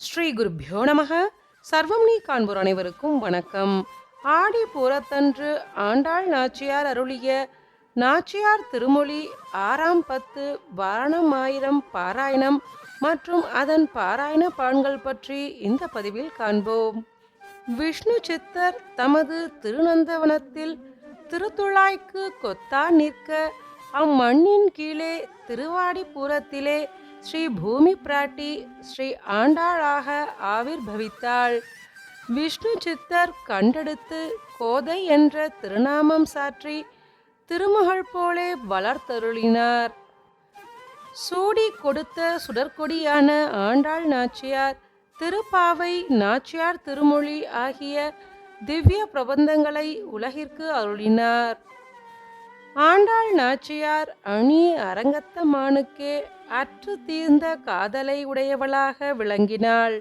ஸ்ரீ குருப்பியோ நமக. சர்வம் நீ காண்போர் அனைவருக்கும் வணக்கம். ஆடி பூரத்தன்று ஆண்டாள் நாச்சியார் அருளிய நாச்சியார் திருமொழி ஆறாம் பத்து வாரணம் ஆயிரம் பாராயணம் மற்றும் அதன் பாராயண பான்கள் பற்றி இந்த பதிவில் காண்போம். விஷ்ணு சித்தர் தமது திருநந்தவனத்தில் திருத்துழாய்க்கு கொத்தா நிற்க அம்மண்ணின் கீழே திருவாடிபுரத்திலே ஸ்ரீ பூமி பிராட்டி ஸ்ரீ ஆண்டாளாக ஆவிர்பவித்தாள். விஷ்ணு சித்தர் கண்டெடுத்து கோதை என்ற திருநாமம் சாற்றி திருமகள் போலே வளர்த்தருளினார். சூடி கொடுத்த சுடற்கொடியான ஆண்டாள் நாச்சியார் திருப்பாவை நாச்சியார் திருமொழி ஆகிய திவ்ய பிரபந்தங்களை உலகிற்கு அருளினார். ஆண்டாள் நாச்சியார் அணி அரங்கத்த மானுக்கே அற்று தீர்ந்த காதலை உடையவளாக விளங்கினாள்.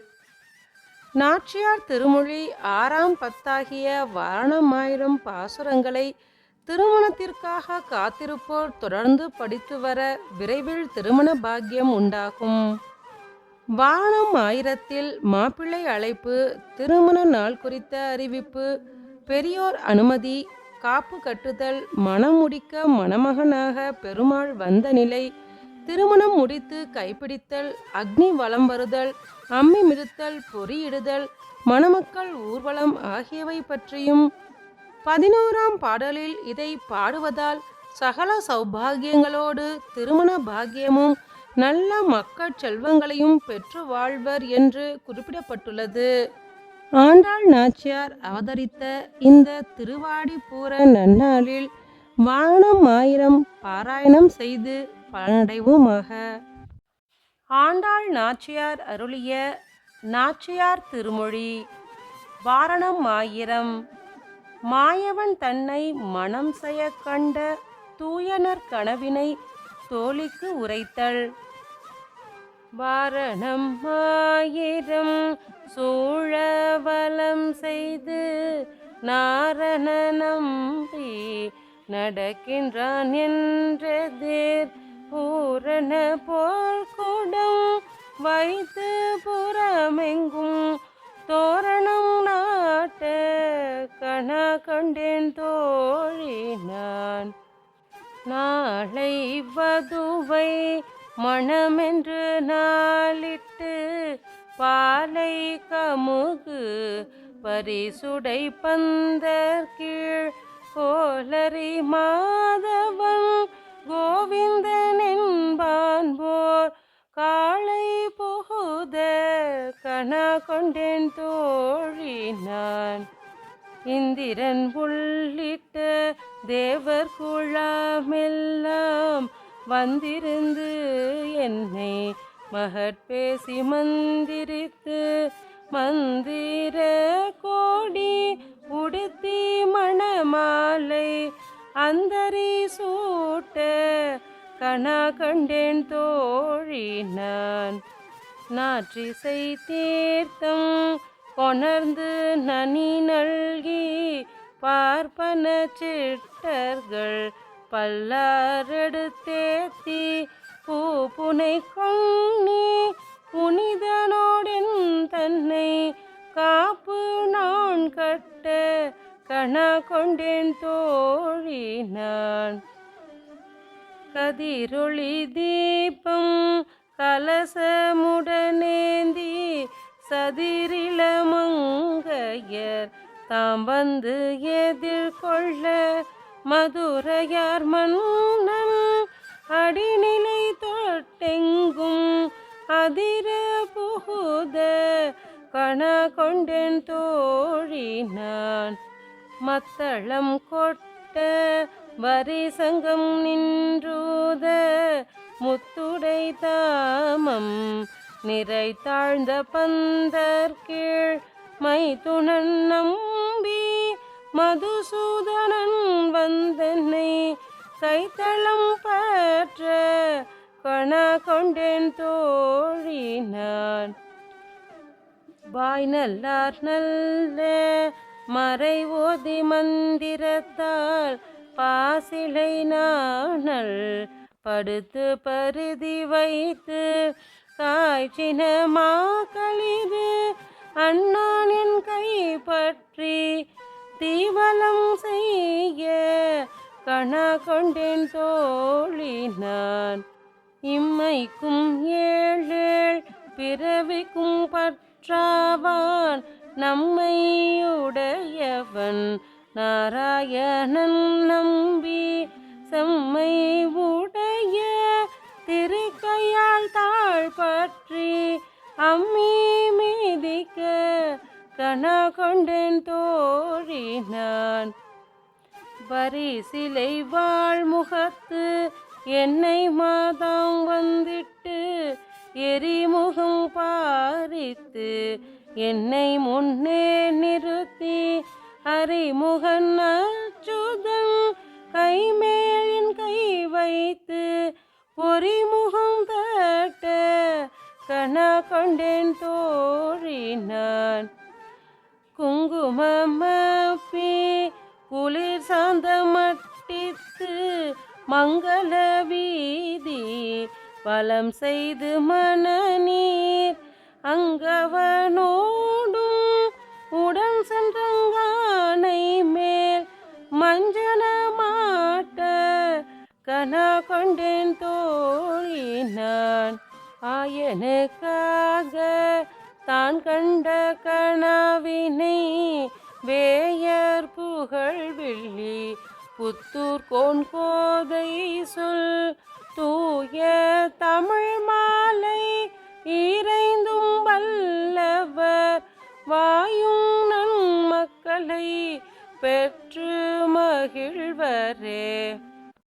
நாச்சியார் திருமொழி ஆறாம் பத்தாகிய வாரணமாயிரம் பாசுரங்களை திருமணத்திற்காக காத்திருப்போர் தொடர்ந்து படித்து வர விரைவில் திருமண பாக்கியம் உண்டாகும். வானம் ஆயிரத்தில் மாப்பிள்ளை அழைப்பு திருமண நாள் குறித்த அறிவிப்பு பெரியோர் அனுமதி காப்பு கட்டுதல் மனம் முடிக்க மணமகனாக பெருமாள் வந்த நிலை திருமணம் முடித்து கைப்பிடித்தல் அக்னி வலம் வருதல் அம்மி மிதித்தல் பொறியிடுதல் மணமக்கள் ஊர்வலம் ஆகியவை பற்றியும் பதினோராம் பாடலில் இதை பாடுவதால் சகல சௌபாகியங்களோடு திருமண பாக்கியமும் நல்ல மக்கள் செல்வங்களையும் பெற்று வாழ்வர் என்று குறிப்பிடப்பட்டுள்ளது. ஆண்டாள் நாச்சியார் அவதரித்த இந்த திருவாடிப்பூர நன்னாளில் வானம் ஆயிரம் பாராயணம் செய்து பலனடைவோமாக. ஆண்டாள் நாச்சியார் அருளிய நாச்சியார் திருமொழி வாரணம் ஆயிரம். மாயவன் தன்னை மனம் செய்ய கண்ட தூயனர் கனவினை தோழிக்கு உரைத்தல். வாரணம் ஆயிரம் சூழவலம் செய்து நாரண நம்பி நடக்கின்றான் என்றதேர் பூரண போல் கூடம் வைத்து புறமெங்கும் தோரணம் நாட்ட கண கண்டேன் தோழினான். நாளை வதுவை மனமென்று நாளிட்டு பாலை கமுகு பரிசுடை பந்தர் கீழ் கோலரி மாதவன் கோவிந்தன் என்பான்போர் காளை புகுத கணா கொண்டேன் தோழி நான் இந்திரன் உள்ளிட்ட தேவர் குழாமெல்லாம் வந்திருந்து என்னை மகட்பேசி மந்திரித்து மந்திர கோடி உடுத்தி மணமாலை அந்தரி சூட்ட கணா கண்டேன் தோழி நான். நாற்றிசை தீர்த்தம் கொணர்ந்து நனி நல்கி பார்ப்பன சிட்டர்கள் பல்லாரெடுத்தே பல்லாரெடுத்தேத்தி பூப்புனை கொன்னி புனிதனோடன் தன்னை காப்பு நான் கட்ட கண கொண்டேன் தோழி நான் கதிரொளி தீபம் கலசமுடனேந்தி சதிரிலமங்கையர் தாம் வந்து எதிர்கொள்ள மதுரையார் மன்ன அடிநிலை தொட்டெங்கும் அதிர புகுத கண கொண்டேன் தோழி நான் மத்தளம் கொட்ட வரிசங்கம் நின்றூத முத்துடை தாமம் நிறை தாழ்ந்த பந்தர் கீழ் மைத்துணன் நம்பி மதுசூதனன் வந்தனை சைத்தளம் பற்ற கண கொண்டேன் தோழினான். வாய் நல்லார் நல்ல மறை ஓதி மந்திரத்தால் பாசிலை நாணல் படுத்து பருதி வைத்து காய்ச்சினமா கழிது அண்ணானின் கை பற்றி தீவலம் செய்ய கண கொண்டேன் தோழி நான் இம்மைக்கும் ஏழேள் பிறவிக்கும் பற்றாவான். நம்மை உடையவன் நாராயணன் நம்பி செம்மை உடைய திருக்கையால் தாழ் பற்றி அம்மி மீதிக்க கண கொண்டேன் தோழி நான் பரிசிலை வாழ்முகத்து என்னை மாதாம் வந்திட்டு எரிமுகம் பாரித்து என்னை முன்னே நிறுத்தி அறிமுகன் அச்சுதன் கைமேலின் கை வைத்து பொறிமுகம் தட்ட கண கொண்டேன் தோழினான். குங்குமப்பி குளிர் சாந்த மட்டித்து மங்கள வீதி வலம் செய்து மனநீர் அங்கவனோடும் உடன் சென்றங்கானை மேல் மஞ்சள மாட்ட கனா கொண்டேன் தோழினான். ஆயனுக்காக தான் கண்ட கனவினை வேயர் புகழ் வெள்ளி புத்தூர் கோன் கோதை சொல் தூய தமிழ் மாலை இறைந்தும் வல்லவர் வாயும் நன்மக்களை பெற்று மகிழ்வரே.